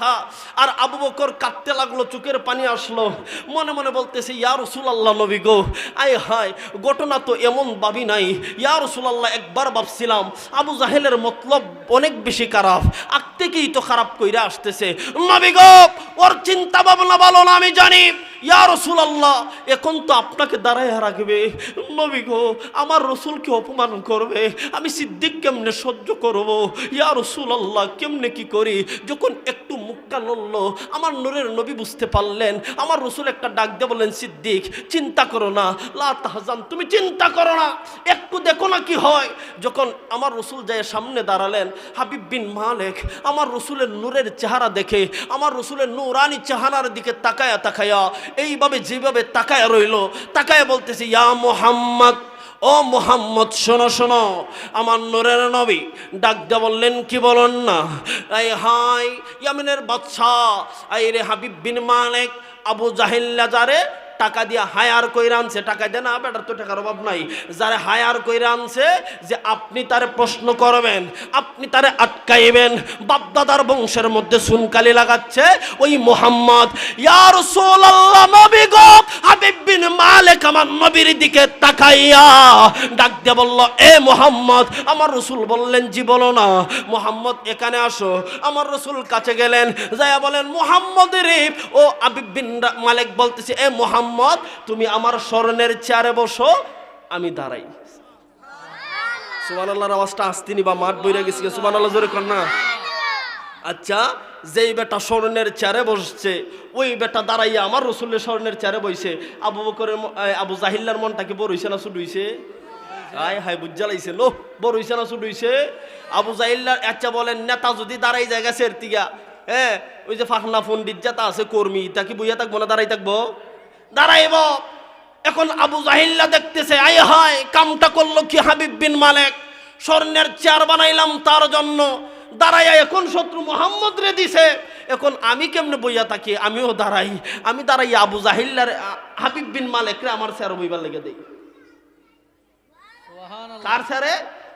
আর আবু বকর কাঁদতে লাগল, চোখের পানি আসলো। মনে মনে বলতেছে, ইয়া রসুল আল্লাহ নবী গো, আয় হায়, ঘটনা তো এমন ভাবি নাই। ইয়া রসুল আল্লাহ একবার ভাবছিলাম, আবু জাহেলের মতলব অনেক বেশি খারাপ, আগ থেকেই তো খারাপ কইরা আসতেছে। নবী গো, ওর চিন্তা ভাবনা ভালো না, আমি জানি। ইয়া রসুল আল্লাহ এখন তো আপনাকে দাঁড়ায় রাখবে। নবী গো, আমার রসুলকে অপমান করবে। আমি সিদ্দিক কেমনে সহ্য করব? ইয়া রসুল আল্লাহ কেমনে কি করি? যখন একটু মুখটা নড়লো আমার নূরের নবী বুঝতে পারলেন। আমার রসুল একটা ডাক দিয়ে বললেন, সিদ্দিক, চিন্তা করো না। লা তুমি চিন্তা করো না। একটু দেখো না কি হয়। যখন আমার রসুল যায় সামনে দাঁড়ালেন, হাবিব বিন মালেক, আমার রসুলের নূরের চেহারা দেখে, আমার রসুলের নূরানি চেহারার দিকে তাকায়া তাকায়া, এইভাবে যেভাবে তাকায়া রইল, তাকায়া বলতেছে, ইয়া মোহাম্মদ। ও মোহাম্মদ, শোনো শোনো। আমার নূরের নবী ডাক দিয়ে বললেন, কি বলুন না? এই হাই ইয়ামিনের বাদশাহ, এই রে হাবিব বিন মালিক, আবু জাহিল্লা যারে টাকা দিয়া হায়ার কইরা আনছে, টাকা দেয় না, বেটার তো টাকার অভাব নাই। যারে হায়ার কইরা আনছে, যে আপনি তারে প্রশ্ন করবেন, আপনি তারে আটকাইবেন, বাপদাদার বংশের মধ্যে সুনকালি লাগাচ্ছে, ওই মোহাম্মদ, ইয়া রাসূলুল্লাহ, নবী গো, হাবিব বিন মালিক আমার নবীর দিকে তাকাইয়া ডাক দিয়ে বলল, এ মোহাম্মদ, আমার রসুল বললেন জি বলো না। মোহাম্মদ, এখানে আসো। আমার রসুল কাছে গেলেন, যাইয়া বলেন, মোহাম্মদ রে। ও আবিব বিন মালিক বলতেছে, এ মোহাম্মদ তুমি আমার স্মরণের চেয়ারে বসো, আমি দাঁড়াই। সুবান আল্লাহর আওয়াজটা আসতিনি বা মাঠ বইরা গেছি সুবান আল্লাহ জোরে না। আচ্ছা যেই বেটা স্মরণের চেয়ারে বসছে, ওই বেটা দাঁড়াইয়া আমার রসুলের স্মরণের চেয়ারে বইছে। আবু বকরের আবু জাহিল্লার মনটা কি বড় হইছে না শুধু হইছে? আয় হাই বুঝালাইছে লো বড় হইছে না শুধু হইছে? আবু জাহিল্লার আচ্ছা বলেন, নেতা যদি দাঁড়াই জায়গা সের তিগা হ্যাঁ ওই যে ফাহনা পণ্ডিত যেটা আছে, কর্মী, তা কি বইয়া থাকব না দাঁড়াই থাকব? দাঁড়াইব। এখন আবু জাহিল্লা দেখতেছে আয় হায় কামটা করল কি হাবিব বিন মালেক? স্বর্ণের চেয়ার বানাইলাম তার জন্য। দাঁড়াইয়া এখন শত্রু মোহাম্মদ রে দিছে। এখন আমি কেমনে বইয়া থাকি? আমিও দাঁড়াই। আমি দাঁড়াই আবু জাহিল্লার হাবিব বিন মালেক রে আমার চেয়ার বইবার লেগে দেই। কার স্যারে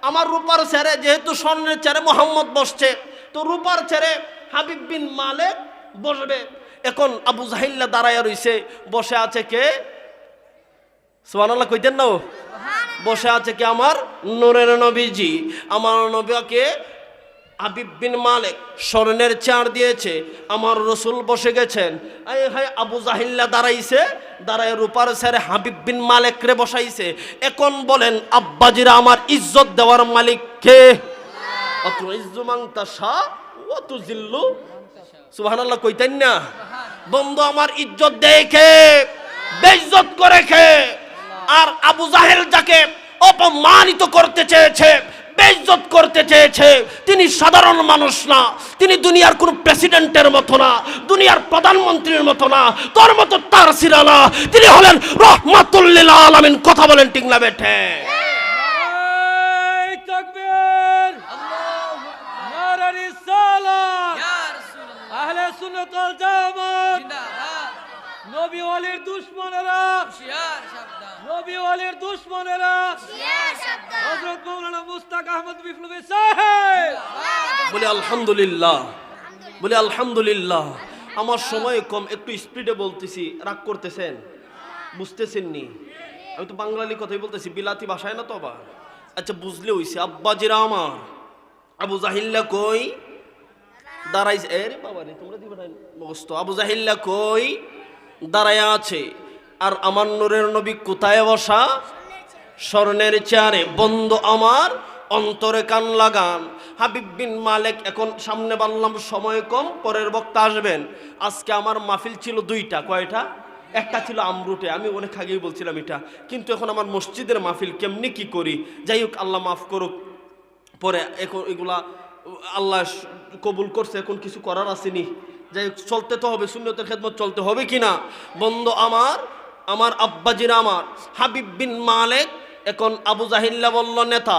আমার রূপার স্যারে যেহেতু স্বর্ণের চেয়ারে মোহাম্মদ বসছে তো রূপার ছেড়ে হাবিব বিন মালেক বসবে। এখন আবু জাহিল্লা দাঁড়াইয়া রইছে। বসে আছে কে? সোহানাল্লাহ কইতেন না ও? বসে আছে কে আমার? নূরের নবীজি। আমার নবীকে হাবিব বিন মালিক স্বর্ণের চার দিয়েছে। আমার রসুল বসে গেছেন। এই হাই আবু জাহিল্লা দাঁড়াইছে। দাঁড়ায় রূপার স্যারে হাবিব বিন মালিক রে বসাইছে। এখন বলেন, আব্বাজিরা আমার ইজ্জত দেওয়ার মালিক কে? অত ইজ্জুমাংতা শাহ অত জিল্লু সুবহানাল্লাহ, কইতেন না? বন্ধু আমার ইজ্জত দেখে বেইজ্জত করে খে আর আবু জাহেল যাকে অপমানিত করতে চেয়েছে, বেইজ্জত করতে চেয়েছে, তিনি সাধারণ মানুষ না। তিনি দুনিয়ার কোন প্রেসিডেন্টের মতো না, দুনিয়ার প্রধানমন্ত্রীর মতো না, তোর মতো তার সিরানা তিনি হলেন রহমাতুল্লিল আলামিন। কথা বলেন ঠিক না বেঠে? তাকবীর নারা রিসালাত জামাত। নবী ওয়ালির দুশমনেরা। নবী ওয়ালির দুশমনেরা। হযরত মাওলানা মুস্তাক আহমদ বিপ্লবী সাহেব। বলে আলহামদুলিল্লাহ বলে আলহামদুলিল্লাহ। আমার সময় কম একটু স্পিডে বলতেছি রাগ করতেছেন? বুঝতেছেন নি আমি তো বাঙালি কথাই বলতেছি বিলাতি ভাষায় না তো আবার? আচ্ছা বুঝলে হইছে। আব্বাজিরা আমার। আবু জাহিল্লা কই? দাঁড়াইছে। এ বাবা কই? দাঁড়ায়া আছে। আর আমার নূরের কোথায় বসা? স্বর্ণের চেয়ারে। বন্ধু আমার, অন্তরে কান লাগান। হাবিব বিন মালিক, এখন সামনে বানলাম সময় কম, পরের বক্তা আসবেন। আজকে আমার মাহফিল ছিল দুইটা। কয়টা? একটা ছিল আমরুটে। আমি অনেক আগেই বলছিলাম এটা। কিন্তু এখন আমার মসজিদের মাহফিল কেমনি কি করি? যাই হোক, আল্লাহ মাফ করুক। পরে এখন এগুলা আল্লাহ কবুল করছে, এখন কিছু করার আসেনি। যাই চলতে তো হবে শূন্যতের খেদমত চলতে হবে কি না? বন্ধ আমার আমার আব্বাজির আমার, হাবিব বিন মালেক, এখন আবু জাহিল্লা বলল, নেতা,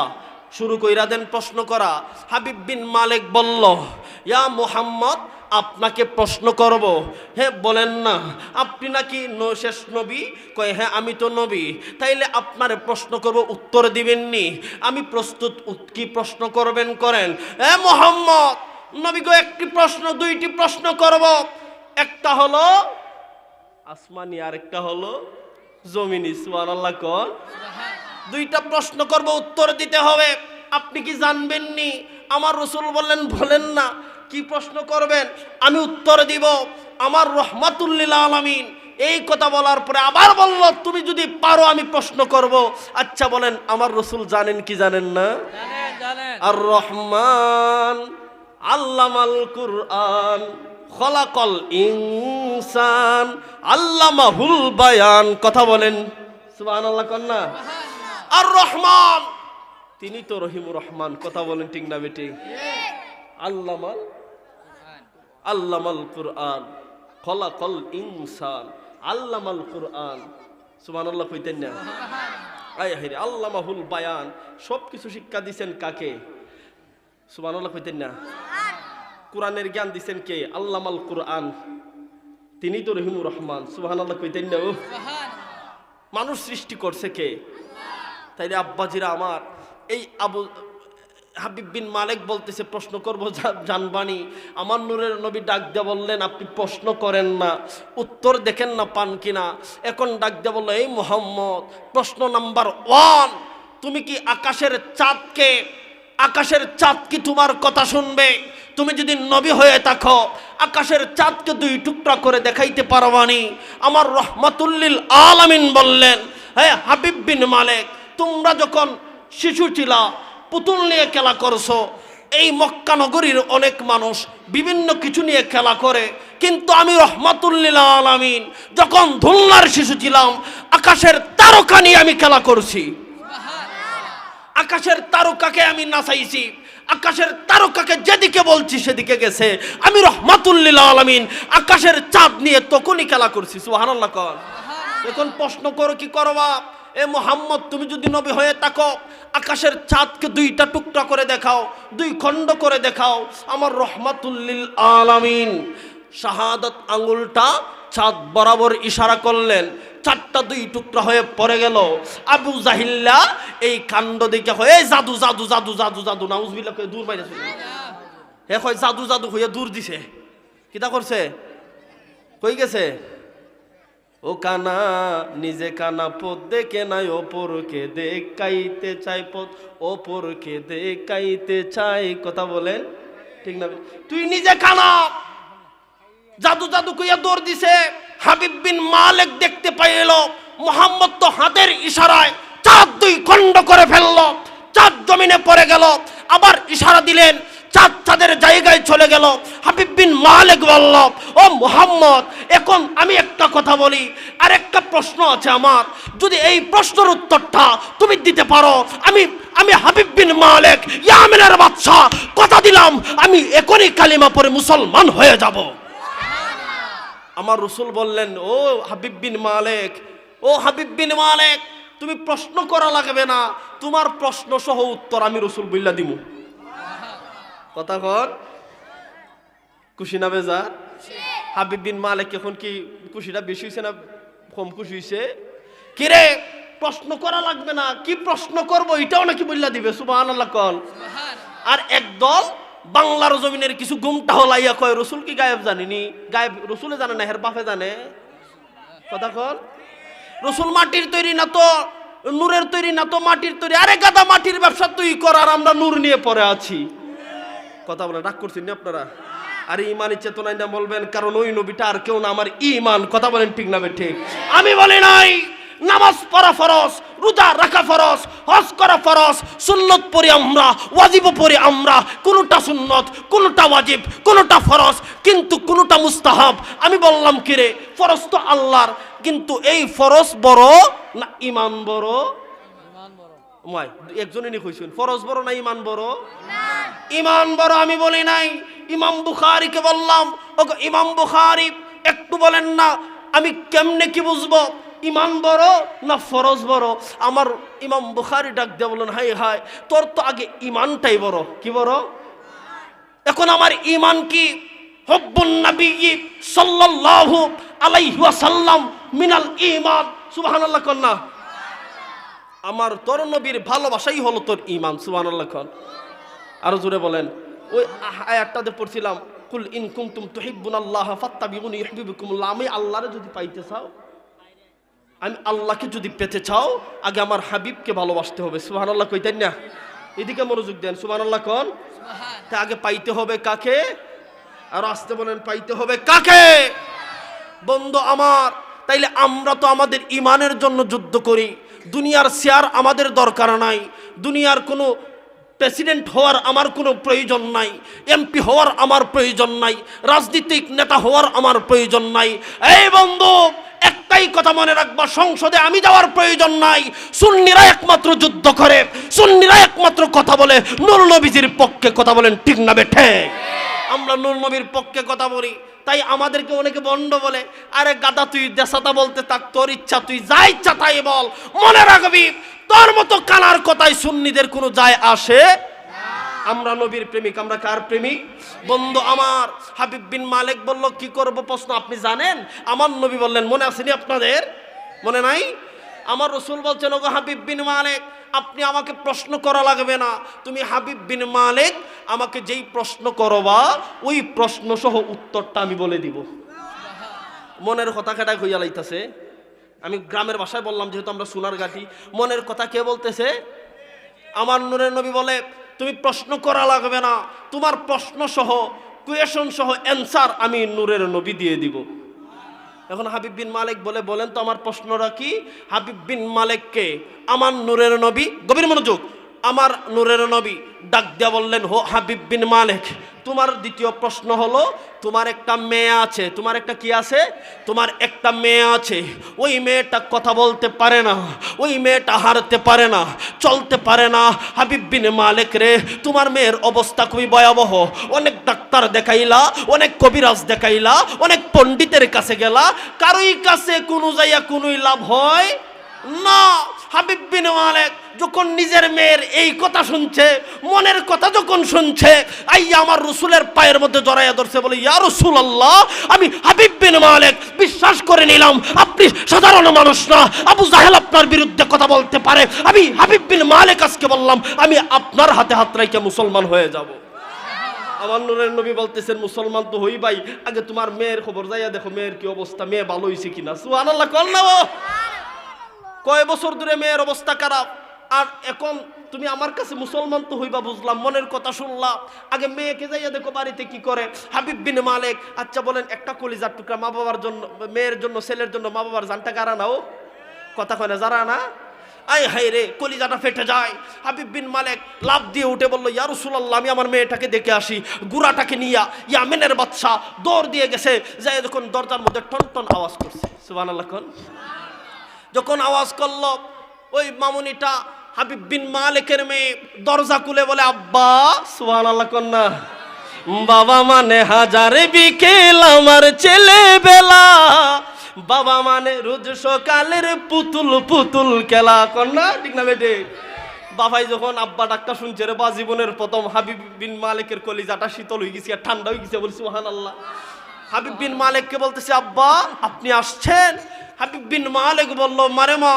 শুরু কইরা দেন প্রশ্ন করা। হাবিব বিন মালেক বলল, ইয়া মুহাম্মদ আপনাকে প্রশ্ন করব হ্যাঁ বলেন না, আপনি নাকি শেষ নবী? কয় হ্যাঁ আমি তো নবী। তাইলে আপনার প্রশ্ন করব, উত্তর দিবেননি। আমি প্রস্তুত কি প্রশ্ন করবেন করেন? হ্যাঁ মোহাম্মদ, নবী গো, একটি প্রশ্ন, দুইটি প্রশ্ন করব। একটা হলো, আসমানি আর একটা হলো জমিনি, সুবহানাল্লাহ কর দুইটা প্রশ্ন করব, উত্তর দিতে হবে। আপনি কি জানবেননি? আমার রসুল বললেন, বলেন না। কি প্রশ্ন করবেন? আমি উত্তর দিব আমার রহমাতুল্লিল আলামিন এই কথা বলার পরে আবার বলল তুমি যদি পারো আমি প্রশ্ন করব। আচ্ছা বলেন আমার রসুল জানেন কি জানেন না? আর রহমান আল্লামাল কুরআন খলাকল ইনসান আল্লামাহুল বায়ান। কথা বলেন সুবহানাল্লাহ কন্যা আর রহমান তিনি তো রহিম রহমান। কথা বলেন ঠিক না বেটি? আল্লামাল আল্লামাল কুরআন খলাকল ইনসান আল্লামাল কুরআন। সুবহানাল্লাহ কইতেন না? আয় হাইরে আল্লামাহুল বায়ান সব কিছু শিক্ষা দিছেন কাকে? সুবহানাল্লাহ কইতেন না? কোরআনের জ্ঞান দিছেন কে? আল্লামাল কুরআন। তিনি তো রহিমুর রহমান সুবহানাল্লাহ কইতেন না? মানুষ সৃষ্টি করছে কে? তাইলে আব্বাজিরা আমার এই আবু হাবিব বিন মালিক বলতেছে, প্রশ্ন করব জানবানি। আমার নূরের নবী ডাক দিয়ে বললেন, আপনি প্রশ্ন করেন না, উত্তর দেখেন না, পান কিনা? এখন ডাক দিয়ে বলল, এই মোহাম্মদ, প্রশ্ন নাম্বার ওয়ান, তুমি কি আকাশের চাঁদকে, আকাশের চাঁদ কি তোমার কথা শুনবে? তুমি যদি নবী হয়ে থাকো, আকাশের চাঁদকে দুই টুকরা করে দেখাইতে পারবানি। আমার রহমাতুল্লিল আলামিন বললেন হ্যাঁ হাবিব বিন মালিক, তোমরা যখন শিশু ছিলা পুতুল নিয়ে খেলা করছ। এই মক্কা নগরীর অনেক মানুষ বিভিন্ন কিছু নিয়ে খেলা করে। কিন্তু আমি রহমাতুল্লিল আলামিন যখন ধুলনার শিশু ছিলাম, আকাশের তারকা নিয়ে আমি খেলা করছি। আকাশের তারকাকে আমি নাচাইছি। আকাশের তারকাকে যেদিকে বলছি সেদিকে গেছে। আমি রহমাতুল্লিল আলামিন আকাশের চাঁদ নিয়ে তখনই খেলা করছি কর। এখন প্রশ্ন করো কি করবা এ মোহাম্মদ, তুমি যদি নবী হয়ে থাকো, আকাশের চাঁদকে দুইটা টুকরা করে দেখাও, দুই খণ্ড করে দেখাও, আমার রহমাতুল্লিল আলামিন। শাহাদত আঙুলটা চাঁদ বরাবর ইশারা করলেন, চারটা দুই টুকরা হয়ে পড়ে গেল। আবু জাহিল্লা এই কাণ্ড দেখে হয়ে জাদু জাদু জাদু জাদু জাদু নাউজবিল্লা দূর বাইরে গেল। হে হয় জাদু জাদু হয়ে দূর দিছে। কিতা করছে? কই গেছে? ও কানা, নিজে কানা পদ দেখে নাই ওপরকে দেখাইতে চাই পদ ওপরকে দেখাইতে চাই। কথা বলেন? ঠিক না? তুই নিজে কানা। জাদু জাদু কইয়া দৌড় দিছে। হাবিব বিন মালিক দেখতে পাইল মোহাম্মদ তো হাতের ইশারায় চাঁদ দুই খণ্ড করে ফেলল। চাঁদ জমিনে পড়ে গেল। আবার ইশারা দিলেন চাঁদ চাঁদের জায়গায় চলে গেল। হাবিব বিন মালিক বলল, ও মোহাম্মদ, এখন আমি একটা কথা বলি। আর একটা প্রশ্ন আছে আমার। যদি এই প্রশ্নের উত্তরটা তুমি দিতে পারো, আমি আমি হাবিব বিন মালিক, ইয়ামিনের বাদশা কথা দিলাম, আমি এখনই কালিমা পরে মুসলমান হয়ে যাব। আমার রসুল বললেন, ও হাবিব বিন মালেক, ও হাবিব বিন মালেক, তুমি প্রশ্ন করা লাগবে না। তোমার প্রশ্ন সহ উত্তর আমি রসুল বইলা দিমু। কথা কর খুশি না বেজা। হাবিব বিন মালেক এখন কি খুশিটা বেশি হয়েছে না কম খুশি হয়েছে কিরে, প্রশ্ন করা লাগবে না, কি প্রশ্ন করব এটাও নাকি বললা দিবে সুবাহ আল্লাহ কল আর একদল বাংলার জমিনের কিছু গুমটা হলাইয়া কয়, রসুল কি গায়েব জানিনি? গায়েব রসুলে জানে না, হের বাপে জানে? কথা কর রসুল মাটির তৈরি না তো, নূরের তৈরি না তো মাটির তৈরি, আরে গাদা মাটির ব্যবসা তুই কর, আর আমরা নূর নিয়ে পড়ে আছি। কথা বলে, রাগ করছেন না আপনারা? আরে, ইমানের চেতনায় না বলবেন, কারণ ওই নবীটা আর কেউ না, আমার ইমান কথা বলেন ঠিক না ঠিক? আমি বলি নাই, নামাজ পড়া ফরজ, রোজা রাখা ফরজ, হজ করা ফরজ, সুন্নত পড়ি আমরা, ওয়াজিব পড়ি আমরা, কোনটা সুন্নত, কোনটা ওয়াজিব, কোনটা ফরজ, কিন্তু কোনটা মুস্তাহাব। আমি বললাম কিরে ফরজ তো আল্লাহর, কিন্তু এই ফরজ বড় না ইমান বড়? মাই, একজনে নি কইছেন ফরজ বড় না ইমান বড়? ইমান বড় আমি বলি নাই। ইমাম বুখারিকে বললাম, ওগো ইমাম বুখারি, একটু বলেন না, আমি কেমনে কি বুঝব? ইমান বড় না ফরজ বড়? আমার ইমাম বুখারি ডাক দিয়ে বলেন হাই হাই, তোর তো আগে ইমানটাই বড়। কি বড়? এখন আমার ইমান কি? হব্বুন নবী সাল্লাল্লাহু আলাইহি ওয়াসাল্লাম মিনাল ঈমান। সুবহানাল্লাহ কন্না আমার তোর নবীর ভালোবাসাই হলো তোর ইমান সুবহানাল্লাহ কন। আরও জোরে বলেন। ওই আয়াতটাতে পড়ছিলাম কুল ইন কুনতুম তুহিব্বুনাল্লাহ ফাত্তাবিউনি ইউহিব্বুকুমুল্লাহ আমি আল্লাহরে যদি পাইতে চাও আমি আল্লাহকে যদি পেতে চাও আগে আমার হাবিবকে ভালোবাসতে হবে সুবহানাল্লাহ কইতেন না? এদিকে মনোযোগ দেন সুবহানাল্লাহ কোন। তা আগে পাইতে হবে কাকে? আর আসতে বলেন পাইতে হবে কাকে? বন্ধু আমার তাইলে আমরা তো আমাদের ইমানের জন্য যুদ্ধ করি। দুনিয়ার শেয়ার আমাদের দরকার নাই। দুনিয়ার কোনো প্রেসিডেন্ট হওয়ার আমার কোনো প্রয়োজন নাই। এমপি হওয়ার আমার প্রয়োজন নাই। রাজনীতিক নেতা হওয়ার আমার প্রয়োজন নাই। এই বন্ধু, একটাই কথা মনে রাখবা, সংসদে আমি যাওয়ার প্রয়োজন নাই। সুন্নিরা একমাত্র যুদ্ধ করে। সুন্নিরা একমাত্র কথা বলে। নুর নবীজির পক্ষে কথা বলেন ঠিক না বেঠে আমরা নূর নবীর পক্ষে কথা বলি। তাই আমাদেরকে অনেকে বন্ড বলে, আরে গাদা তুই দেশাতা বলতে থাক, তোর ইচ্ছা, তুই যা ইচ্ছা তাই বল। মনে রাখবি, তোর মতো কালার কথায় সুন্নিদের কোনো যায় আসে আমরা নবীর প্রেমিক, আমরা কার প্রেমিক? বন্ধু আমার, হাবিব বিন মালিক বলল, কি করব প্রশ্ন, আপনি জানেন? আমার নবী বললেন, মনে আসেনি আপনাদের? মনে নাই? আমার রসুল বলছেন, ওগো হাবিব বিন মালিক আপনি আমাকে প্রশ্ন করা লাগবে না। তুমি হাবিব বিন মালিক, আমাকে যেই প্রশ্ন করবা, ওই প্রশ্ন সহ উত্তরটা আমি বলে দিব। মনের কথা খেটা হইয়া লাইতাছে? আমি গ্রামের ভাষায় বললাম, যেহেতু আমরা সোনার গাঠি, মনের কথা কে বলতেছে? আমার নূরের নবী বলে, তুমি প্রশ্ন করা লাগবে না। তোমার প্রশ্ন সহ কুয়েশন সহ অ্যান্সার আমি নূরের নবী দিয়ে দিব। এখন হাবিব বিন মালিক বলে, বলেন তো আমার প্রশ্নটা কি? হাবিব বিন মালিককে, আমার নূরের নবী, গভীর মনোযোগ আমার নূরের নবী ডাক দিয়া বললেন, হো হাবিব বিন মালিক, তোমার দ্বিতীয় প্রশ্ন হলো, তোমার একটা মেয়ে আছে, তোমার একটা কি আছে? তোমার একটা মেয়ে আছে, ওই মেয়েটা কথা বলতে পারে না, ওই মেয়েটা হারতে পারে না, চলতে পারে না। হাবিব বিন মালিক রে, তোমার মেয়ের অবস্থা খুবই ভয়াবহ। অনেক ডাক্তার দেখাইলা, অনেক কবিরাজ দেখাইলা, অনেক পণ্ডিতের কাছে গেলা, কারোই কাছে কোনো যাইয়া কোনোই লাভ হয় না। হাবিব বিন মালিক যখন নিজের মেয়ের এই কথা শুনছে, মনের কথা যখন শুনছে আই আমার রসুলের পায়ের মধ্যে জড়াইয়া ধরছে, বলে, ইয়া রসুল আল্লাহ আমি হাবিব বিন মালিক বিশ্বাস করে নিলাম, আপনি সাধারণ মানুষ না। আবু জাহেল আপনার বিরুদ্ধে কথা বলতে পারে। আমি হাবিব বিন মালিক আজকে বললাম, আমি আপনার হাতে হাত রাইকে মুসলমান হয়ে যাব। আমার নুরের নবী বলতেছেন, মুসলমান তো হই ভাই আগে তোমার মেয়ের খবর যাইয়া দেখো, মেয়ের কি অবস্থা, মেয়ে ভালো হইছে কিনা? সুবহানাল্লাহ কল না কয় বছর ধরে মেয়ের অবস্থা খারাপ? আর এখন তুমি আমার কাছে মুসলমান তো হইবা বুঝলাম, মনের কথা শুনলাম আগে মেয়েকে যাইয়া দেখো বাড়িতে কি করে। হাবিব বিন মালিক আচ্ছা বলেন, একটা কলিজার টুকরা মা বাবার জন্য, মেয়ের জন্য, ছেলের জন্য মা বাবার জানটা কারা নাও? কথা কয় না, যারা না? আই হাই রে, কলিজাটা ফেটে যায়। হাবিব বিন মালিক লাভ দিয়ে উঠে বলল, ইয়া রাসূলুল্লাহ, আমি আমার মেয়েটাকে দেখে আসি। গুড়াটাকে নিয়া ইয়ামেনের বাচ্চা দৌড় দিয়ে গেছে। যাই যখন দরজার মধ্যে টন টন আওয়াজ করছে। সুবহানাল্লাহ, কোন? যখন আওয়াজ করল, ওই মামুনিটা হাবিব বিন মালিকের মেয়ে দরজা খুলে বলে, আব্বা সুহান আল্লাহ কন্যা, বাবা মানে হাজারে বিকেল আমার ছেলে বেলা বাবা মানে রোজ সকালের পুতুল পুতুল খেলা, কন্যা, ঠিক না বেটে? বাবাই যখন আব্বা ডাক্তার শুনছে, রে বা, জীবনের প্রথম হাবিব বিন মালিকের কলিজাটা শীতল হয়ে গেছে, আর ঠান্ডা হয়ে গেছে বলছি সুহান আল্লাহ হাবিব বিন মালিককে বলতেছে, আব্বা, আপনি আসছেন? হাবিব বিন মালিক বলল, মারে মা,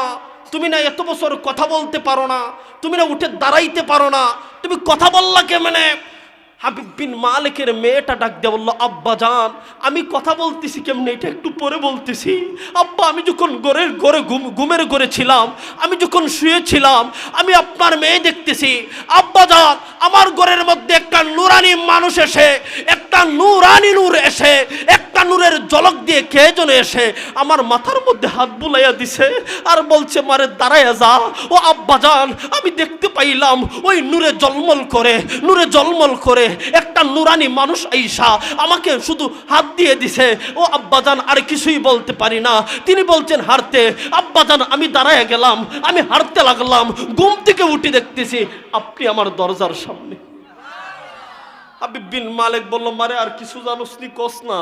তুমি না এত বছর কথা বলতে পারো না, তুমি না উঠে দাঁড়াইতে পারো না, তুমি কথা বললা কেমনে? হাবিব বিন মালিকের মেয়েটা ডাক দিয়ে বলল, আব্বা জান, আমি কথা বলতেছি কেমনে? এটা একটু পরে বলতেছি। আব্বা, আমি যখন ঘরে ঘুম, ঘুমের ঘরে ছিলাম, আমি যখন শুয়েছিলাম, আমি আপনার মেয়ে দেখতেছি। আব্বা জান, আমার ঘরের মধ্যে একটা নুরানি মানুষ এসে, একটা নুরানি নূর এসে, একটা নূরের জলক দিয়ে কে যেন এসে আমার মাথার মধ্যে হাত বুলাইয়া দিছে আর বলছে, মারে দাঁড়াইয়া যা। ও আব্বা জান, আমি দেখতে পাইলাম ওই নূরে জলমল করে, নূরে জলমল করে একটা নুরানি মানুষ আইসা আমাকে শুধু হাত দিয়ে দিছে। ও আব্বাজান আর কিছুই বলতে পারি না। তিনি বলছেন হারতে আব্বাজান আমি দাঁড়ায় গেলাম, আমি হারতে লাগলাম, ঘুম থেকে উঠে দেখতেছি আপনি আমার দরজার সামনে। হাবিব বিন মালিক বলল, মারে, আর কিছু জানোস নি কস না।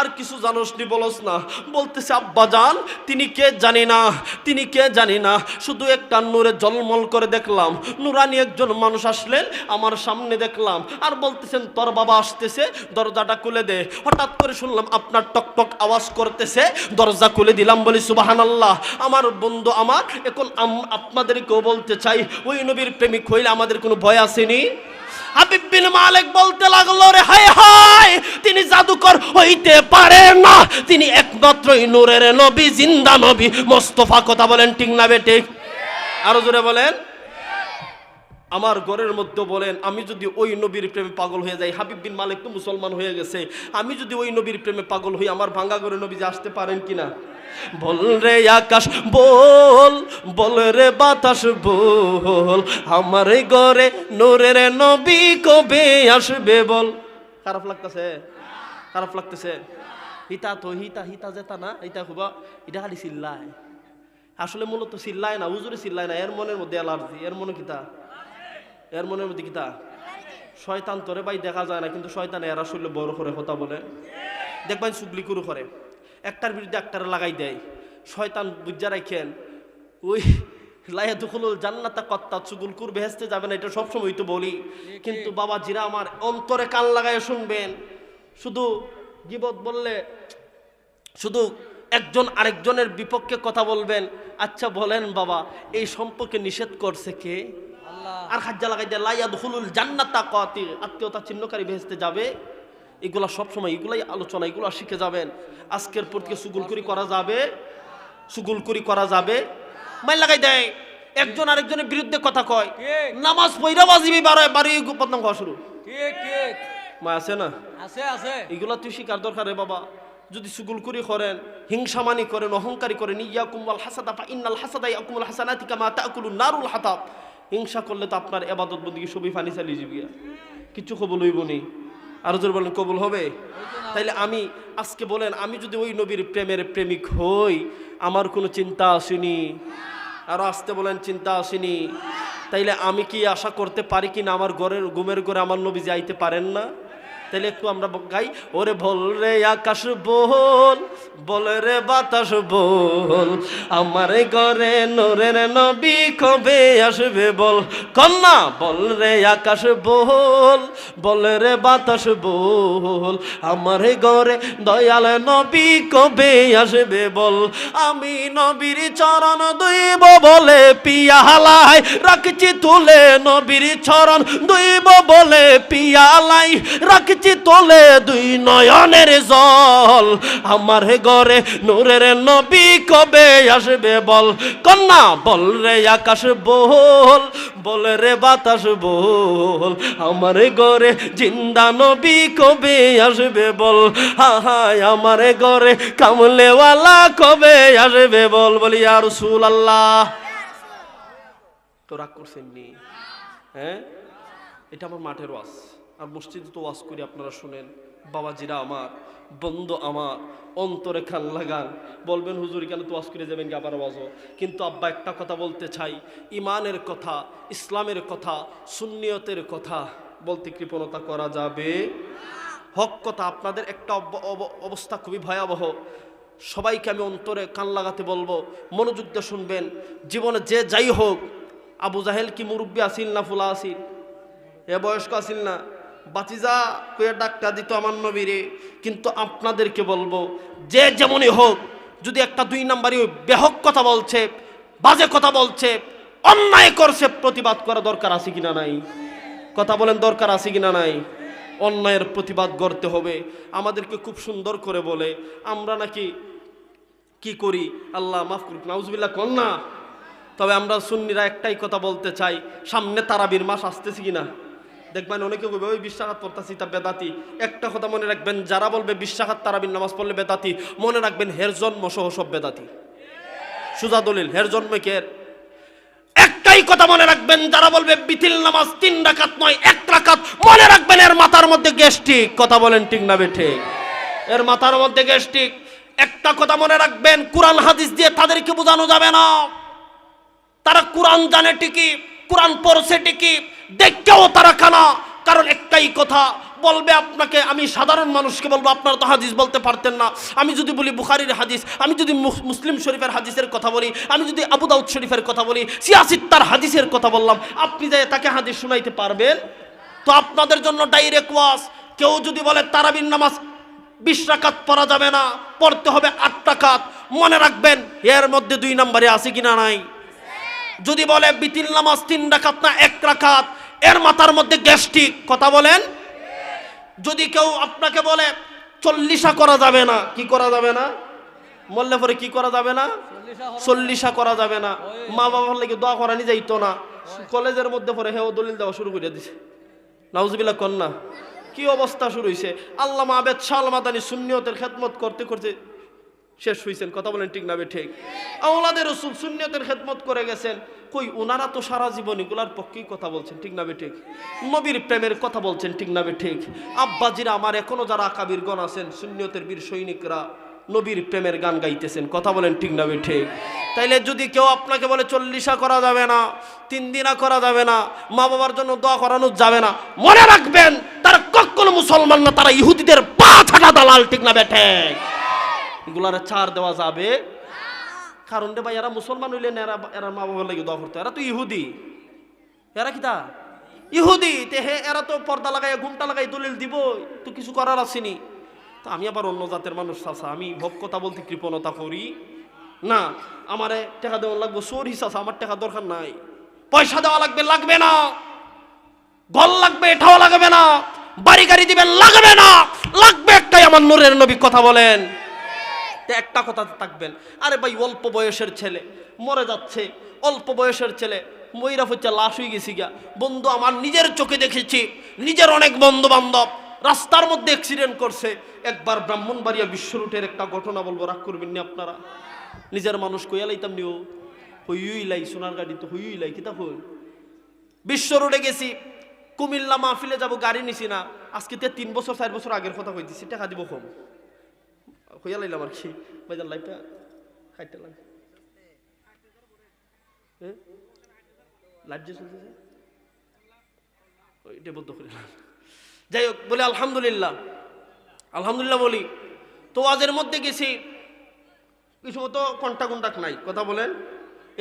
আর কিছু জানোস নি বলস না। বলতেছে, আব্বা জান, তিনি কে জানি না, তিনি কে জানি না। শুধু একটা নূরে জলমল করে দেখলাম। নুরানি একজন মানুষ আসলেন, আমার সামনে দেখলাম। আর বলতেছেন, তোর বাবা আসতেছে, দরজাটা খুলে দে। হঠাৎ করে শুনলাম, আপনার টক টক আওয়াজ করতেছে, দরজা খুলে দিলাম, বলি সুবাহান আল্লাহ আমার বন্ধু আমার, এখন আপনাদেরকেও বলতে চাই, ওই নবীর প্রেমিক হইলে আমাদের কোনো ভয় আসেনি? হাবিব বিন মালিক বলতে লাগল, রে হায় হায়, তিনি জাদুকর হইতে পারে না। তিনি একমাত্রই নূরের নবী, জিন্দা নবী। মোস্তফা কথা বলেন ঠিক না বেঠিক আরও জোরে বলেন। আমার ঘরের মধ্যে বলেন, আমি যদি ওই নবীর প্রেমে পাগল হয়ে যাই, হাবিব বিন মালিক তো মুসলমান হয়ে গেছে, আমি যদি ওই নবীর প্রেমে পাগল হই, আমার ভাঙ্গা ঘরে নবী যে আসতে পারেন কিনা? বল রে আকাশ, বল বল রে বাতাস, বল, আমার ঘরে নূরের নবী কবে আসবে বল। খারাপ লাগতেছে খারাপ লাগতেছে। হিতা তো হিতা হিতা যেতা না হিতা খুবা, এটা খালি চিল্লায়। আসলে মূলত চিল্লায় না, হুজুরে চিল্লায় না, এর মনের মধ্যে অ্যালার্জি, এর মনে কিতা এর মনের মধ্যে কিতা শয়তান তোরে ভাই দেখা যায় না, কিন্তু শয়তান এরা শুনলে বড় করে কথা বলে। দেখবেন সুগলি কুরু করে। একটার বিরুদ্ধে একটার লাগাই দেয়। শয়তান বুঝা রাখেন, ওই লাইয়া দুখুলুল জান্নাতা কত্তা চুগুল কুর বেহেস্তে যাবে না, এটা সবসময় তো বলি। কিন্তু বাবা জিরা আমার অন্তরে কান লাগায় শুনবেন। শুধু গিবত বললে, শুধু একজন আরেকজনের বিপক্ষে কথা বলবেন। আচ্ছা বলেন বাবা, এই সম্পর্কে নিষেধ করছে কে? আর খাজ্জা লাগাই দেয় লাইয়া দুহুলুল জান্নাতা কাতি আত্মীয়তা চিহ্নকারী ভেস্তে যাবে। এগুলা সবসময় এগুলাই আলোচনা এগুলো শিখে যাবেন। আজকের পর থেকে সুগুলকুরি করা যাবে। সুগুল সুগুলকুরি করা যাবে। মাইল লাগাই দেয়। একজন আরেকজনের বিরুদ্ধে কথা কয়। ঠিক। নামাজ পইরা বাজিবি বারো বাড়ি বদনাম খাওয়া শুরু। ঠিক ঠিক মা আছে না? আছে আছে। এগুলা তুই শিকার দরকার রে বাবা। যদি সুগুল করি করেন হিংসামানি করেন অহংকারী করেন ইয়াকুম আল হাসাদা ইন্নাল হাসাদা ইয়াকুমুল হাসানাতি কামা তাকুলুন নারুল হাতাব। হিংসা করলে তো আপনার এবাদত বন্দিকে সবই ফানি চালিয়ে যাবি। কিছু কবুল হইব নি। আরও জোর বলেন, কবুল হবে? তাইলে আমি আজকে বলেন, আমি যদি ওই নবীর প্রেমের প্রেমিক হই, আমার কোনো চিন্তা আসেনি। আরও আসতে বলেন, চিন্তা আসেনি। তাইলে আমি কি আশা করতে পারি কি না আমার ঘরের, ঘুমের ঘরে আমার নবী যাইতে পারেন না? তাহলে একটু আমরা গাই। ওরে বল রে আকাশ বল বল রে বাতাস বল। আমার ঘরে নোরের নবী কবে আসবে বল? কন্যা, বল রে আকাশ বল বল রে বাতাস বল। আমার ঘরে দয়াল নবী কবে আসবে বল? আমি নবীর চরণ দইব বলে পিয়ালাই রাখছি, তুলে নবীর চরণ দইব বলে পিয়ালাই রাখছি। তোলে দুই নয়নের জল। আমার ঘরে নূরের নবী কবে আসবে বল? কন্যা, বল রে আকাশ বল বল রে বাতাস বল। আমার ঘরে জিন্দা নবী কবে আসবে বল? হায় আমার ঘরে কামলেওয়ালা কবে আসবে বল? বলি আর সুল আল্লাহ তো রাগ করছেন নি হ্যাঁ? এটা আমার মাঠের ওয়াজ। মসজিদে তো ওয়াজ করি, আপনারা শুনেন। বাবাজিরা আমার, বন্ধু আমার, অন্তরে খান লাগান। বলবেন, হুজুর, কেন তো ওয়াজ করে যাবেন কি আবার ওয়াজও। কিন্তু আব্বা একটা কথা বলতে চাই, ইমানের কথা, ইসলামের কথা, সুন্নিয়তের কথা। বলতে কৃপণতা করা যাবে? হক কথা, আপনাদের একটা অব- অব- অবস্থা খুবই ভয়াবহ। সবাইকে আমি অন্তরে কান লাগাতে বলব, মনোযোগ দিয়ে শুনবেন। জীবনে যে যাই হোক, আবু জাহেল কি মুরব্বী আসিল না ফুলা আসিল? এ বয়স্ক আসিল না? বাচিজা কয়ে ডাক্তার দিত আমার নবীরে, কিন্তু আপনাদেরকে বলব, যে যেমনই হোক, যদি একটা দুই নাম্বারই বেহক কথা বলছে, বাজে কথা বলছে, অন্যায় করছে, প্রতিবাদ করা দরকার আছে কিনা নাই? কথা বলেন দরকার আছে কিনা নাই? অন্যায়ের প্রতিবাদ করতে হবে। আমাদেরকে খুব সুন্দর করে বলে, আমরা নাকি কি করি? আল্লাহ মাফ করুক, নাউজবিল্লাহ কর না? তবে আমরা সুন্নিরা একটাই কথা বলতে চাই, সামনে তারাবির মাস আসতেছি কিনা? দেখবেন অনেকে বলবে ওই বিশ্বাঘাত পড়তেছি তা বেদাতি। একটা কথা মনে রাখবেন, যারা বলবে বিশ্বাঘাত তারাবির নামাজ পড়লে বেদাতি। মনে রাখবেন, হের জন্ম সহ সব বেদাতি। সুজা দলিল, হের জন্ম কে একটাই কথা মনে রাখবেন, যারা বলবে বিথিল নামাজ তিন রাকাত নয়, এক রাকাত, মনে রাখবেন এর মাথার মধ্যে গ্যাস্ট্রিক কথা বলেন ঠিক না বেঠে এর মাথার মধ্যে গ্যাস্ট্রিক একটা কথা মনে রাখবেন, কোরআন হাদিস দিয়ে তাদেরকে বোঝানো যাবে না। তারা কোরআন জানে ঠিকই, কোরআন পড়ছে ঠিকই দেখতেও তারা খানা কারণ একটাই কথা, বলবে আপনাকে, আমি সাধারণ মানুষকে বলব, আপনারা তো হাদিস বলতে পারতেন না। আমি যদি বলি বুখারির হাদিস, আমি যদি মুস- মুসলিম শরীফের হাদিসের কথা বলি, আমি যদি আবু দাউদ শরীফের কথা বলি, সিয়াসিত্তার হাদিসের কথা বললাম, আপনি যে তাকে হাদিস শুনাইতে পারবেন? তো আপনাদের জন্য ডাইরেক্ট ওয়াজ। কেউ যদি বলে তারাবিন নামাজ বিশ রাকাত পড়া যাবে না, পড়তে হবে আট রাকাত, মনে রাখবেন, এর মধ্যে দুই নম্বরে আছে কিনা নাই? যদি বলে বিতিল নামাজ তিন রাকাত না, এক রাকাত এর মাথার মধ্যে গ্যাস্ট্রিক, কথা বলেন? যদি কেউ আপনাকে বলে, চল্লিশা করা যাবে না, কি করা যাবে না? মরলে পরে কি করা যাবে না? চল্লিশা করা যাবে না। মা বাবার লাগে দোয়া করানি যাইতো না। কলেজের মধ্যে পরে হেও দলিল দেওয়া শুরু করে দিছে। নাউজবিল্লা কন্যা, কি অবস্থা শুরু হয়েছে আল্লাহ আবেদ শাল মাদানি শূন্যতের খেদমত করতে করতে শেষ হয়েছেন কথা বলেন ঠিক নাবে ঠিক। আওলাদের রসুল শূন্যতের খেদমত করে গেছেন। কই ওনারা তো সারা জীবন এগুলার পক্ষেই কথা বলছেন, ঠিক নাবে ঠিক? নবীর প্রেমের কথা বলছেন, ঠিক না বে ঠিক? আব্বাজিরা আমার এখনও যারা আকাবির গণ আছেন শূন্যতের বীর সৈনিকরা নবীর প্রেমের গান গাইতেছেন, কথা বলেন ঠিক না ঠিক? তাইলে যদি কেউ আপনাকে বলে চল্লিশা করা যাবে না, তিন দিনা করা যাবে না, মা বাবার জন্য দোয়া করানো যাবে না, মনে রাখবেন, তারা কখনো মুসলমান না, তারা ইহুদিদের পা ছাটা দালাল, ঠিক না বেঠে এগুলার ছাড় দেওয়া যাবে। কারণ রে ভাই, এরা মুসলমান হইলে এরা এরা মা বাবার লাগে দোয়া করতো। এরা তো ইহুদি। এরা কি তা? ইহুদি! তে হে, এরা তো পর্দা লাগাই ঘুমটা লাগাই দলিল দিব তো কিছু করার আসেনি। তো আমি আবার অন্য জাতের মানুষ চাষা আমি ভোগ কথা বলতে কৃপণতা করি। না, আমারে টাকা দেওয়া লাগবে। সোর হিসাসা আমার টাকা দরকার নাই। পয়সা দেওয়া লাগবে লাগবে না। ঘর লাগবে এটাও লাগবে না। বাড়ি গাড়ি দিবেন, লাগবে না। লাগবে একটাই, আমার নূরের নবী কথা বলেন। একটা কথা থাকবেন। আরে ভাই, অল্প বয়সের ছেলে, মরে যাচ্ছে। অল্প বয়সের ছেলে ময়রা হচ্ছে লাশ হয়ে গেছি গা। বন্ধু, আমার নিজের চোখে দেখেছি, নিজের অনেক বন্ধু বান্ধব রাস্তার মধ্যে অ্যাক্সিডেন্ট করছে। একবার ব্রাহ্মণবাড়িয়া বিশ্ব রুটের একটা ঘটনা বলব, রাগ করবেন না আপনারা? নিজের মানুষ কইয়া লাইতাম নিও হইই লাই, সোনার গাড়ি তো হইই লাই, কিতা হই বিশ্ব রোডে গেছি, কুমিল্লা মাহফিলে যাব, গাড়ি নিছি না। আজকে তিন বছর, চার বছর আগের কথা কইতেছি টাকা দিব কম। হইয়া লাইলাম আর কি। ভাইজান লাইফটা খাইতে লাগে। লাইট যাই হোক, বলে আলহামদুলিল্লাহ। আলহামদুলিল্লাহ বলি, তো আজের মধ্যে গেছি, কিছু মতো কন্টাক্ট কন্টাক্ট নাই, কথা বলেন।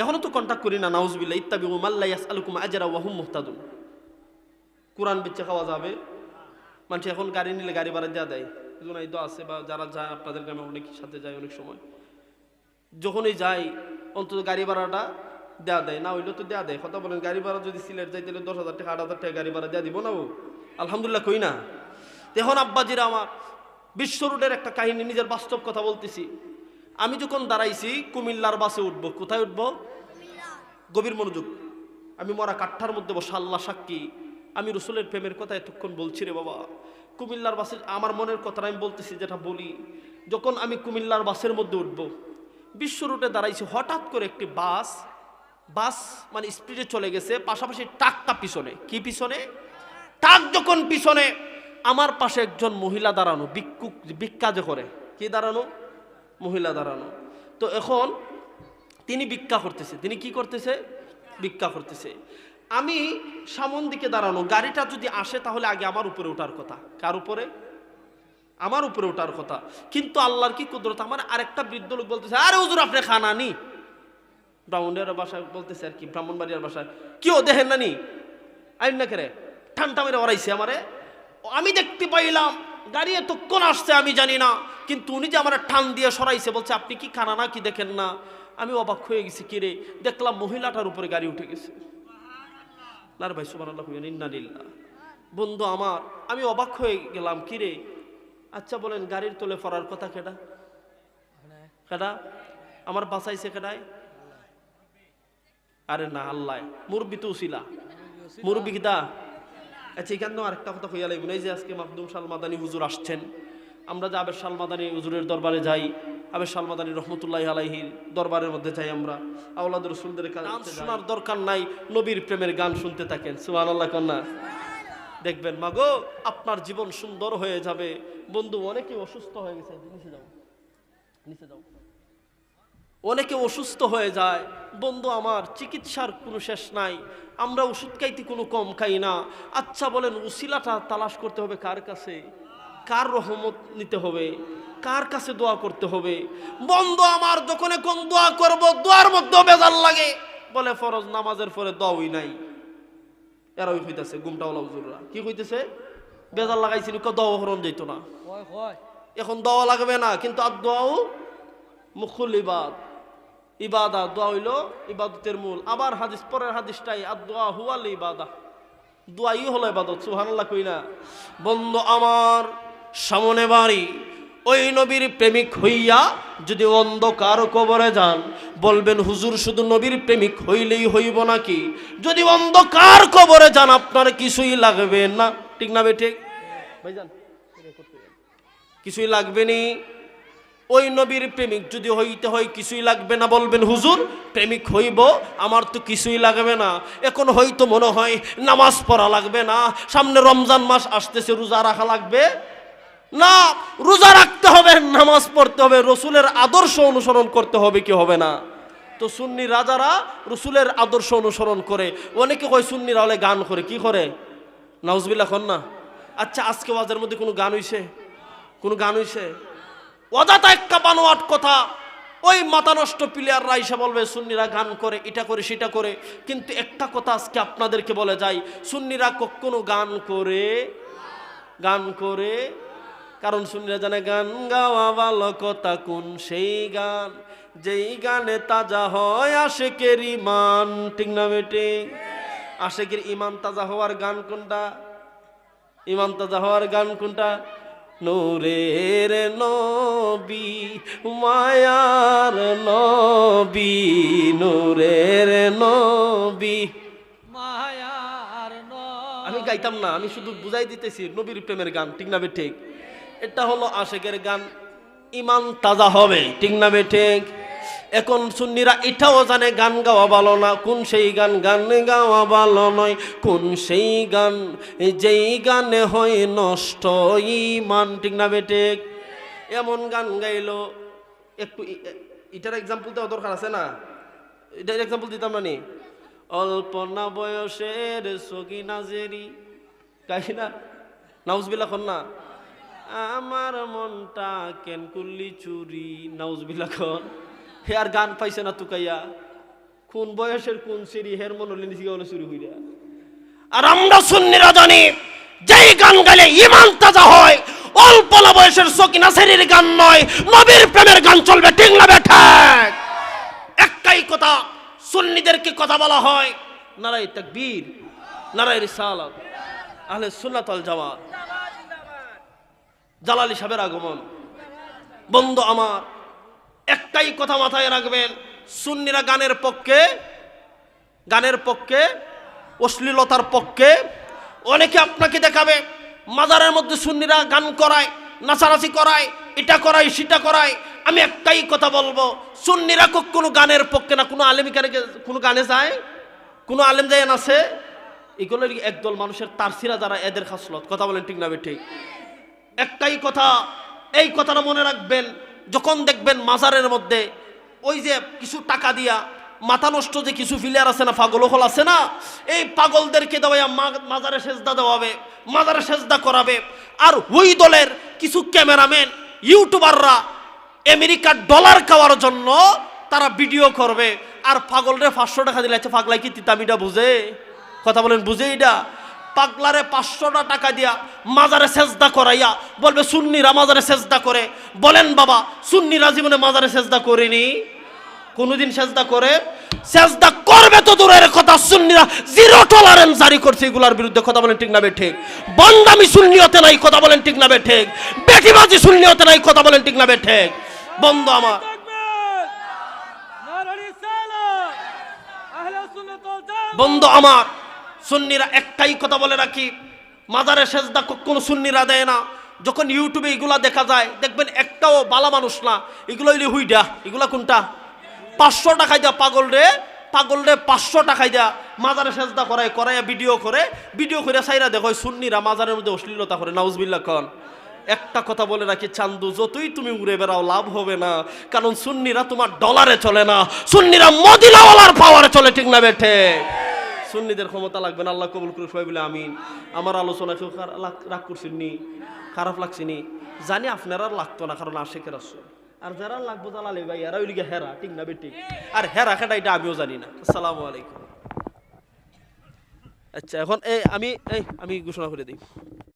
এখনও তো কন্টাক্ট করি না নাউজবিল্লা ইত্তাবি মাল্লা ইয়াসআলুকুম আজরা ওয়া হুম মুহতাদুন। কোরআন বেচে খাওয়া যাবে। মানুষ এখন গাড়ি নিলে গাড়ি ভাড়া দেওয়া দেয়। তো আছে বা যারা যায় আপনাদের গ্রামে অনেক সাথে যায় অনেক সময়। যখনই যাই অন্তত গাড়ি ভাড়াটা দেওয়া দেয় না হইলে তো দেওয়া দেয়। কথা বলেন গাড়ি ভাড়া যদি সিলেট যাই তাহলে দশ হাজার টাকা আট হাজার টাকা গাড়ি ভাড়া দেওয়া দিব না ও আলহামদুলিল্লাহ কই না? তো এখন আব্বাজিরা আমার বিশ্ব রোডের একটা কাহিনী নিজের বাস্তব কথা বলতেছি। আমি যখন দাঁড়াইছি কুমিল্লার বাসে উঠবো। কোথায় উঠবো? গভীর মনোযোগ। আমি মরা কাঠটার মধ্যে বসে আল্লাহ সাক্ষী। আমি রসুলের প্রেমের কথা এতক্ষণ বলছি রে বাবা। কুমিল্লার বাসে আমার মনের কথা আমি বলতেছি, যেটা বলি, যখন আমি কুমিল্লার বাসের মধ্যে উঠব, বিশ্ব রুটে দাঁড়াইছি, হঠাৎ করে একটি বাস বাস মানে স্পিডে চলে গেছে, পাশাপাশি টাকটা পিছনে। কি পিছনে? টাক যখন পিছনে, আমার পাশে একজন মহিলা দাঁড়ানো, ভিক্ষুক, ভিক্ষা যে করে। কি দাঁড়ানো? মহিলা দাঁড়ানো। তো এখন তিনি ভিক্ষা করতেছে। তিনি কি করতেছে? ভিক্ষা করতেছে। আমি সামন দিকে দাঁড়ানো, গাড়িটা যদি আসে তাহলে আগে আমার উপরে ওঠার কথা। কার উপরে? আমার উপরে ওঠার কথা। কিন্তু আল্লাহর কি কুদরত? আমার আরেকটা বৃদ্ধ লোক বলতেছে, আরে হুজুর, আপনি খানা নি ব্রাহ্মণের বাসায় বলতেছে আর কি, ব্রাহ্মণবাড়িয়ার বাসায়, কি ও দেখেন না নি আইন না কেরে ঠান্ডা মেরে ওরাইছে আমারে। আমি দেখতে পাইলাম, গাড়ি এতক্ষণ আসছে, আমি জানি না। কিন্তু উনি যে আমার ঠান দিয়ে সরাইছে, বলছে, আপনি কি খানা না কি দেখেন না? আমি অবাক হয়ে গেছি কিরে দেখলাম মহিলাটার উপরে গাড়ি উঠে গেছে। লার ভাই সুবান আল্লাহ বন্ধু আমার, আমি অবাক হয়ে গেলাম কিরে আচ্ছা বলেন, গাড়ির তোলে পড়ার কথা কেডা? কেডা? আমার বাঁচাইছে কেডায়? আরে না, আল্লাহ, মুরব্বি তো উসিলা। মুরব্বি কিতা আচ্ছা এখানে আরেকটা কথা কইয়া লাগবে এই যে আজকে মাহদুম সালমাদানি হুজুর আসছেন, আমরা যে আবের সালমাদানি হুজুরের দরবারে যাই আবের সালমাদানি রহমতুল্লাহ আলাইহির দরবারের মধ্যে যাই আমরা। আওলাদ রসুলদের গান শোনার দরকার নাই নবীর প্রেমের গান শুনতে থাকেন। সুমান আল্লাহ কন্যা দেখবেন মাগো আপনার জীবন সুন্দর হয়ে যাবে। বন্ধু অনেকে অসুস্থ হয়ে গেছে নিচে যাও। নিচে যাও। অনেকে অসুস্থ হয়ে যায়। বন্ধু আমার চিকিৎসার কোনো শেষ নাই। আমরা ওষুধ খাইতে কোনো কম খাই না। আচ্ছা বলেন উসিলাটা তালাশ করতে হবে কার কাছে? কার রহমত নিতে হবে? কার কাছে দোয়া করতে হবে? বন্ধ আমার যখন এখন দোয়া করব দোয়ার মধ্যে বেজাল লাগে। বলে ফরজ নামাজের পরে দোয়াই নাই। এরাই হইতেছে গুমটাওয়ালা হুজুররা কি কইতেছে বেজাল লাগাইছিল কেউ দোয়া হরণ যেত না। এখন দোয়া লাগবে না কিন্তু আর দোয়াও মুখুল ইবাদ। ইবাদা দোয়া হইল ইবাদতের মূল। আবার হাদিস পরের হাদিসটাই আর দোয়া হুয়াল ইবাদা। দোয়াই হলো এবাদত সুবহানাল্লাহ কই না? বন্ধু আমার সামনে বাড়ি। ওই নবীর প্রেমিক হইয়া যদি অন্ধকার কবরে যান, বলবেন, হুজুর, শুধু নবীর প্রেমিক হইলেই হইব নাকি? যদি অন্ধকার কবরে যান, আপনার কিছুই লাগবে না। ঠিক না বে ঠিক ভাইজান, কিছুই লাগবে নি। ওই নবীর প্রেমিক যদি হইতে হয়, কিছুই লাগবে না। বলবেন, হুজুর, প্রেমিক হইব, আমার তো কিছুই লাগবে না। এখন হয়তো মনে হয় নামাজ পড়া লাগবে না। সামনে রমজান মাস আসতেছে, রোজা রাখা লাগবে। না, রোজা রাখতে হবে, নামাজ পড়তে হবে, রসুলের আদর্শ অনুসরণ করতে হবে কি হবে না? তো সুন্নি রাজারা রসুলের আদর্শ অনুসরণ করে, অনেকে কয় সুন্নিরা হলে গান করে, কি করে? নাউজবিল্লা খন না? আচ্ছা আজকে ওয়াজের মধ্যে কোনো গান হইছে? কোনো গান হইছে? অজাতা একটা বানোয়াট কথা, ওই মাথা নষ্ট প্লেয়াররা এসে বলবে, সুন্নিরা গান করে, এটা করে, সেটা করে। কিন্তু একটা কথা আজকে আপনাদেরকে বলে যাই, সুন্নিরা কখনো গান করে গান করে কারণ সুন্নিরা জানে গান গাওয়া ভালো কথা কোন সেই গান? যেই গানে তাজা হয় আশেকের ইমান ঠিক না বেটে? আশেকের ইমান তাজা হওয়ার গান কোনটা? ইমান তাজা হওয়ার গান কোনটা? নূরের নবী মায়ার নবী নূরের নবী। মায়ার আমি গাইতাম না আমি শুধু বুঝাই দিতেছি নবীর প্রেমের গান ঠিক না বে ঠিক? এটা হলো আশেকের গান। ইমান তাজা হবে, ঠিক না ঠিক? এখন সুন্নিরা এটাও জানে, গান গাওয়া ভালো না, কোন সেই গান? গান গাওয়া ভালো নয়, কোন সেই গান? যেই গানে হয় নষ্ট ইমান, ঠিক না বে ঠিক? এমন গান গাইলো, একটু এটার এক্সাম্পল দেওয়া দরকার আছে না? এটার এক্সাম্পল দিতাম না নি? অল্প না বয়সের সগি নাজেরি গাই না নাউজবিল্লা না আমার মনটা কেন কুল্লি চুরি? নাউজবিল্লা খন হে আর গান পাইছে না তুকাইয়া? কোন বয়সের কোন সিঁড়ি হের মন হলে নিচে গেলে চুরি হইয়া আর আমরা সুন্নিরা জানি যেই গান গাইলে ইমান তাজা হয়, অল্প বয়সের সকিনা শরীর গান নয়, নবীর প্রেমের গান চলবে, ঠিক না বেঠাক একটাই কথা, সুন্নিদেরকে কথা বলা হয় নারাই তাকবীর নারাই রিসালাত, আহলে সুন্নাত ওয়াল জামাত। জালালি সাহেবের আগমন। বন্ধু আমার, একটাই কথা মাথায় রাখবেন, সুন্নিরা গানের পক্ষে গানের পক্ষে, অশ্লীলতার পক্ষে, অনেকে আপনাকে দেখাবে, মাজারের মধ্যে সুন্নিরা গান করায়, নাচানাচি করায়, এটা করায়, সেটা করায়। আমি একটাই কথা বলব, সুন্নিরা কোনো গানের পক্ষে না, কোনো আলেম এখানে কোনো গানে যায়? কোনো আলেম যায় নাচে এগুলো একদল মানুষের তারসিরা যারা এদের খাসলত। কথা বলেন ঠিক না ঠিক? একটাই কথা, এই কথাটা মনে রাখবেন, যখন দেখবেন মাজারের মধ্যে ওই যে কিছু টাকা দিয়া মাথা নষ্ট যে কিছু ফিলিয়ার আছে না, পাগল হল আছে না, এই পাগলদেরকে দেওয়া মাজারে সেজদা দেওয়াবে, মাজারে সেজদা করাবে। আর ওই দলের কিছু ক্যামেরাম্যান, ইউটিউবাররা আমেরিকার ডলার খাওয়ার জন্য তারা ভিডিও করবে। আর পাগলরে পাঁচশো টাকা দিলে আচ্ছা পাগলাই কি তিতামিটা বুঝে? কথা বলেন বুঝে এটা পাগলারে পাঁচশোটা টাকা দিয়া মাজারে সেজদা করাইয়া বলবে সুন্নিরা মাজারে সেজদা করে। বলেন বাবা সুন্নিরা জীবনে মাজারে সেজদা করেনি? কোনোদিন সেজদা করে? সেজদা করবে তো দূরের কথা সুন্নিরা জিরো টলারেন্স জারি করছে এগুলার বিরুদ্ধে কথা বলেন ঠিক না বে ঠিক? বন্দামি শূন্যতে নাই কথা বলেন ঠিক না বে ঠিক? বেটিবাজি শূন্যতে নাই কথা বলেন ঠিক না বে ঠিক? বন্ধ আমার। বন্ধু আমার সুন্নিরা একটাই কথা বলে রাখি, মাজারে সেজদা কোনো সুন্নিরা দেয় না। যখন ইউটিউবে এগুলা দেখা যায়, দেখবেন একটাও বালা মানুষ না। এগুলো হইলে হুইডা এগুলা কোনটা? পাঁচশো টাকায় দেওয়া পাগল রে পাগল রে পাঁচশো টাকায় দেওয়া মাজারে সেজদা করায় করাইয়া ভিডিও করে ভিডিও করে সাইরা দেখো সুন্নিরা মাজারের মধ্যে অশ্লীলতা করে নাউজবিল্লা খন একটা কথা বলে রাখি, চান্দু, যতই তুমি উড়ে বেড়াও, লাভ হবে না। কারণ সুন্নিরা তোমার ডলারে চলে না। সুন্নিরা মদিনাওয়ালার পাওয়ারে চলে, ঠিক না বেঠে সুন্নিদের ক্ষমতা লাগবে না, আল্লাহ কবুল করে সবাই বলে আমিন। আমার আলোচনা কেউ রাগ- করছেননি, খারাপ লাগছেনি। জানি আপনারা লাগতো না, কারণ আশেখের আসছে আর যারা লাগবো জালালে ভাই এরা ওই হেরা, ঠিক না বেটি? আর হেরা খেটা এটা আমিও জানি না। আসসালামু আলাইকুম। আচ্ছা এখন এই আমি এই আমি ঘোষণা করে দিই।